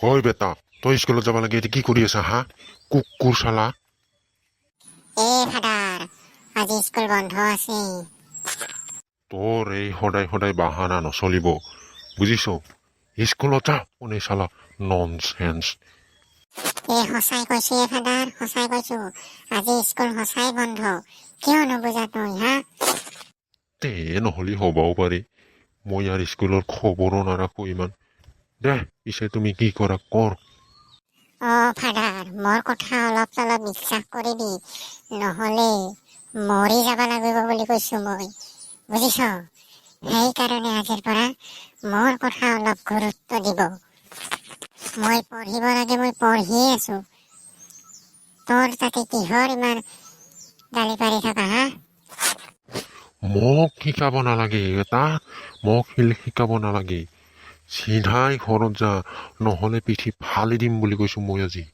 ঐ বেটা তই স্কুলত যাব লাগে এতিয়া কি কৰি আছা হা কুকুৰ চালা এ ফাদাৰ আজি স্কুল বন্ধ আছে। তোৰ এই সদায় সদায় বাহানা নচলিব বুজিছ স্কুলত যা কোনে চালা নন চেন্স এ সঁচাই কৈছো এ ফাদাৰ সঁচাই কৈছো আজি স্কুল সঁচাই বন্ধ। কিয় নুবুজা তই হা? তে নহ'লে হ'বও পাৰি। মই ইয়াৰ স্কুলৰ খবৰো নাৰাখো ইমান। দে পিছে তুমি কি কৰা কৰ অ ফাদাৰ মোৰ কথা অলপ চলপ বিশ্বাস কৰিবি নহলে মৰি যাব লাগিব বুলি কৈছো মই। বুজিছ? সেইকাৰণে আজিৰ পৰা মোৰ কথা অলপ গুৰুত্ব দিব। মই পঢ়িব লাগে মই পঢ়িয়ে আছো। তোৰ তাতে কিহৰ ইমান গালি পাৰি থকা হা? মোক শিকাব নালাগে এটা। মোক শিল শিকাব নালাগে। চিধাই ঘৰত যা নহ'লে পিঠি ফালি দিম বুলি কৈছোঁ মই আজি।